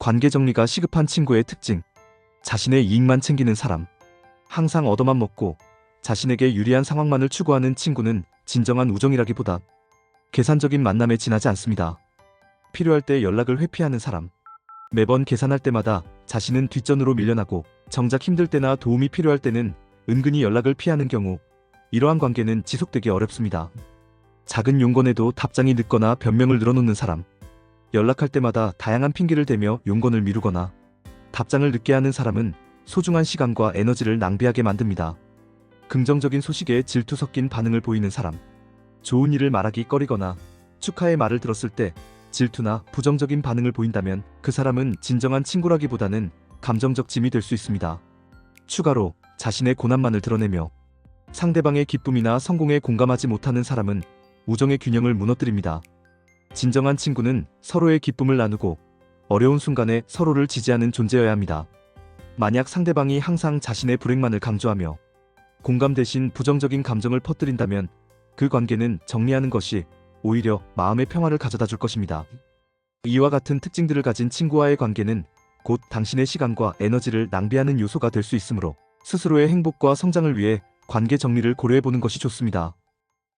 관계 정리가 시급한 친구의 특징. 자신의 이익만 챙기는 사람. 항상 얻어만 먹고 자신에게 유리한 상황만을 추구하는 친구는 진정한 우정이라기보다 계산적인 만남에 지나지 않습니다. 필요할 때 연락을 회피하는 사람. 매번 계산할 때마다 자신은 뒷전으로 밀려나고 정작 힘들 때나 도움이 필요할 때는 은근히 연락을 피하는 경우 이러한 관계는 지속되기 어렵습니다. 작은 용건에도 답장이 늦거나 변명을 늘어놓는 사람. 연락할 때마다 다양한 핑계를 대며 용건을 미루거나 답장을 늦게 하는 사람은 소중한 시간과 에너지를 낭비하게 만듭니다. 긍정적인 소식에 질투 섞인 반응을 보이는 사람. 좋은 일을 말하기 꺼리거나 축하의 말을 들었을 때 질투나 부정적인 반응을 보인다면 그 사람은 진정한 친구라기보다는 감정적 짐이 될 수 있습니다. 추가로 자신의 고난만을 드러내며 상대방의 기쁨이나 성공에 공감하지 못하는 사람은 우정의 균형을 무너뜨립니다. 진정한 친구는 서로의 기쁨을 나누고 어려운 순간에 서로를 지지하는 존재여야 합니다. 만약 상대방이 항상 자신의 불행만을 강조하며 공감 대신 부정적인 감정을 퍼뜨린다면 그 관계는 정리하는 것이 오히려 마음의 평화를 가져다 줄 것입니다. 이와 같은 특징들을 가진 친구와의 관계는 곧 당신의 시간과 에너지를 낭비하는 요소가 될 수 있으므로 스스로의 행복과 성장을 위해 관계 정리를 고려해 보는 것이 좋습니다.